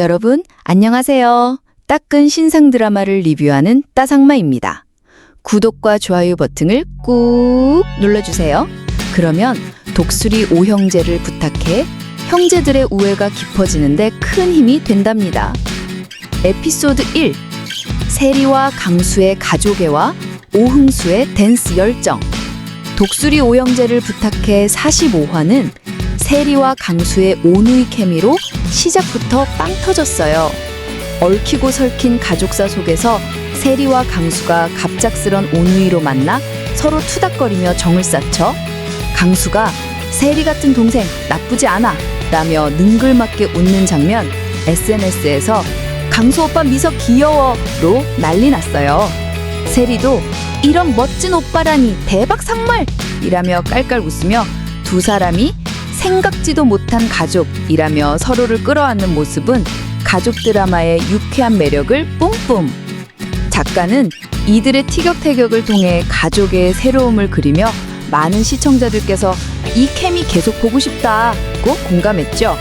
여러분, 안녕하세요. 따끈 신상 드라마를 리뷰하는 따상마입니다. 구독과 좋아요 버튼을 꾹 눌러주세요. 그러면 독수리 오형제를 부탁해 형제들의 우애가 깊어지는데 큰 힘이 된답니다. 에피소드 1 세리와 강수의 가족애와 오흥수의 댄스 열정 독수리 오형제를 부탁해 45화는 세리와 강수의 오누이 케미로 시작부터 빵 터졌어요. 얽히고 설킨 가족사 속에서 세리와 강수가 갑작스런 오누이로 만나 서로 투닥거리며 정을 쌓쳐 강수가 세리 같은 동생 나쁘지 않아 라며 능글맞게 웃는 장면 SNS에서 강수 오빠 미소 귀여워로 난리 났어요. 세리도 이런 멋진 오빠라니 대박 상말 이라며 깔깔 웃으며 두 사람이 생각지도 못한 가족이라며 서로를 끌어안는 모습은 가족 드라마의 유쾌한 매력을 뿜뿜. 작가는 이들의 티격태격을 통해 가족의 새로움을 그리며 많은 시청자들께서 이 캠이 계속 보고 싶다고 공감했죠.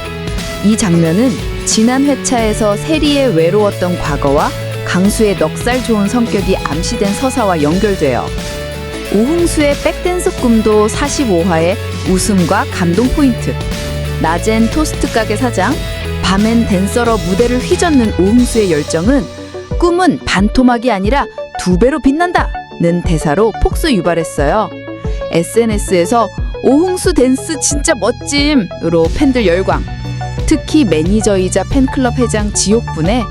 이 장면은 지난 회차에서 세리의 외로웠던 과거와 강수의 넉살 좋은 성격이 암시된 서사와 연결돼요. 오흥수의 백댄스 꿈도 45화의 웃음과 감동 포인트. 낮엔 토스트 가게 사장, 밤엔 댄서러 무대를 휘젓는 오흥수의 열정은 꿈은 반토막이 아니라 두 배로 빛난다 는 대사로 폭스 유발했어요. SNS에서 오흥수 댄스 진짜 멋짐으로 팬들 열광. 특히 매니저이자 팬클럽 회장 지옥분의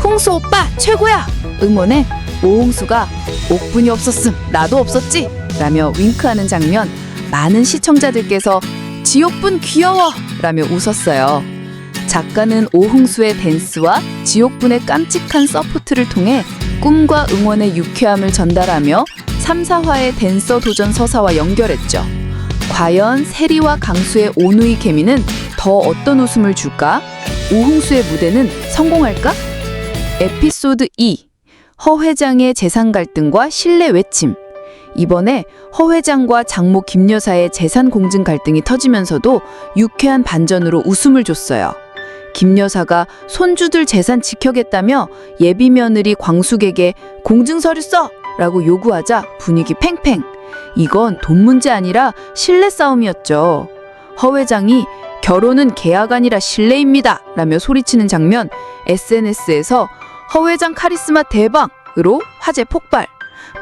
흥수 오빠 최고야 응원에 오홍수가 옥분이 없었음 나도 없었지 라며 윙크하는 장면 많은 시청자들께서 지옥분 귀여워 라며 웃었어요. 작가는 오흥수의 댄스와 지옥분의 깜찍한 서포트를 통해 꿈과 응원의 유쾌함을 전달하며 3, 4화의 댄서 도전 서사와 연결했죠. 과연 세리와 강수의 오누이 케미는 더 어떤 웃음을 줄까? 오흥수의 무대는 성공할까? 에피소드 2 허 회장의 재산 갈등과 신뢰 외침. 이번에 허 회장과 장모 김 여사의 재산 공증 갈등이 터지면서도 유쾌한 반전으로 웃음을 줬어요. 김 여사가 손주들 재산 지켜겠다며 예비 며느리 광숙에게 공증서류 써 라고 요구하자 분위기 팽팽. 이건 돈 문제 아니라 신뢰 싸움이었죠. 허 회장이 결혼은 계약 아니라 신뢰입니다. 라며 소리치는 장면 SNS에서 허 회장 카리스마 대박으로 화제 폭발.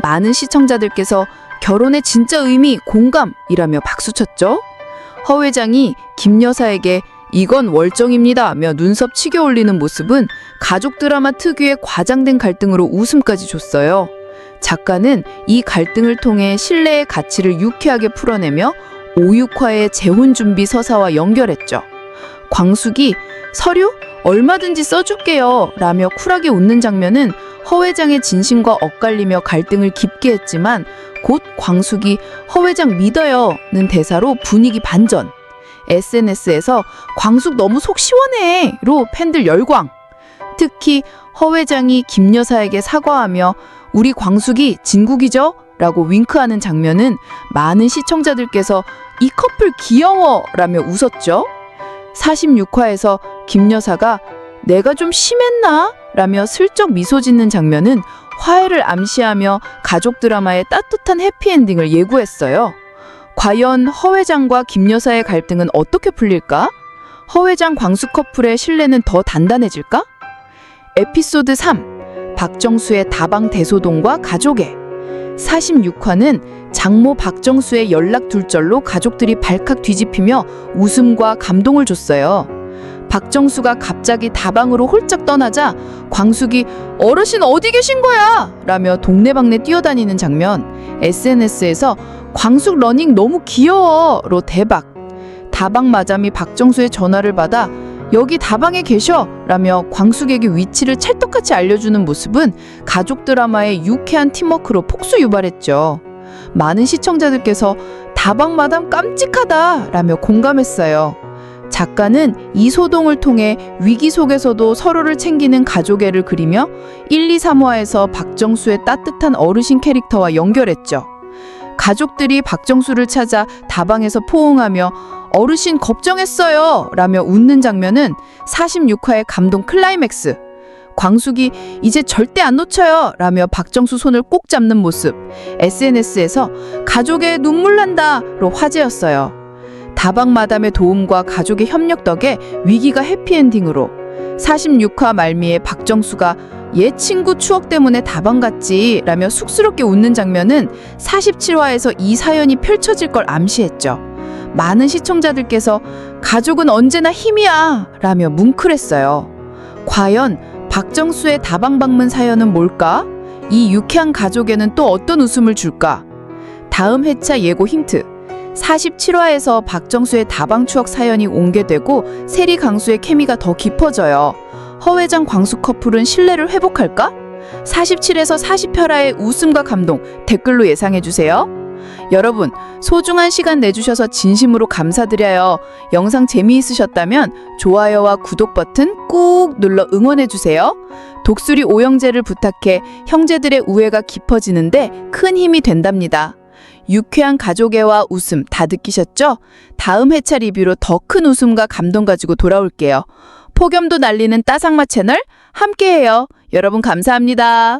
많은 시청자들께서 결혼의 진짜 의미 공감이라며 박수쳤죠. 허 회장이 김 여사에게 이건 월정입니다며 눈썹 치겨 올리는 모습은 가족 드라마 특유의 과장된 갈등으로 웃음까지 줬어요. 작가는 이 갈등을 통해 신뢰의 가치를 유쾌하게 풀어내며 오육화의 재혼 준비 서사와 연결했죠. 광숙이 서류 얼마든지 써줄게요 라며 쿨하게 웃는 장면은 허 회장의 진심과 엇갈리며 갈등을 깊게 했지만 곧 광숙이 허 회장 믿어요는 대사로 분위기 반전. SNS에서 광숙 너무 속 시원해로 팬들 열광. 특히 허 회장이 김 여사에게 사과하며 우리 광숙이 진국이죠? 라고 윙크하는 장면은 많은 시청자들께서 이 커플 귀여워 라며 웃었죠. 46화에서 김 여사가 내가 좀 심했나? 라며 슬쩍 미소 짓는 장면은 화해를 암시하며 가족 드라마의 따뜻한 해피엔딩을 예고했어요. 과연 허 회장과 김 여사의 갈등은 어떻게 풀릴까? 허 회장 광수 커플의 신뢰는 더 단단해질까? 에피소드 3 박정수의 다방 대소동과 가족애 46화는 장모 박정수의 연락 둘절로 가족들이 발칵 뒤집히며 웃음과 감동을 줬어요. 박정수가 갑자기 다방으로 홀쩍 떠나자 광숙이 어르신 어디 계신 거야? 라며 동네방네 뛰어다니는 장면 SNS에서 광숙 러닝 너무 귀여워로 대박 다방 마담이 박정수의 전화를 받아 여기 다방에 계셔 라며 광숙에게 위치를 찰떡같이 알려주는 모습은 가족 드라마의 유쾌한 팀워크로 폭수 유발했죠. 많은 시청자들께서 다방 마담 깜찍하다 라며 공감했어요. 작가는 이 소동을 통해 위기 속에서도 서로를 챙기는 가족애를 그리며 1, 2, 3화에서 박정수의 따뜻한 어르신 캐릭터와 연결했죠. 가족들이 박정수를 찾아 다방에서 포옹하며 어르신 걱정했어요. 라며 웃는 장면은 46화의 감동 클라이맥스. 광숙이 이제 절대 안 놓쳐요. 라며 박정수 손을 꼭 잡는 모습. SNS에서 가족의 눈물 난다로 화제였어요. 다방 마담의 도움과 가족의 협력 덕에 위기가 해피엔딩으로 46화 말미에 박정수가 옛 친구 추억 때문에 다방 갔지 라며 쑥스럽게 웃는 장면은 47화에서 이 사연이 펼쳐질 걸 암시했죠. 많은 시청자들께서 가족은 언제나 힘이야 라며 뭉클했어요. 과연 박정수의 다방 방문 사연은 뭘까? 이 유쾌한 가족에는 또 어떤 웃음을 줄까? 다음 회차 예고 힌트. 47화에서 박정수의 다방 추억 사연이 옹개되고 세리 강수의 케미가 더 깊어져요. 허회장 광수 커플은 신뢰를 회복할까? 47에서 40화의 웃음과 감동 댓글로 예상해 주세요. 여러분, 소중한 시간 내주셔서 진심으로 감사드려요. 영상 재미있으셨다면 좋아요와 구독 버튼 꾹 눌러 응원해 주세요. 독수리 오형제를 부탁해 형제들의 우애가 깊어지는데 큰 힘이 된답니다. 유쾌한 가족애와 웃음 다 느끼셨죠? 다음 회차 리뷰로 더 큰 웃음과 감동 가지고 돌아올게요. 폭염도 날리는 따상마 채널 함께해요. 여러분 감사합니다.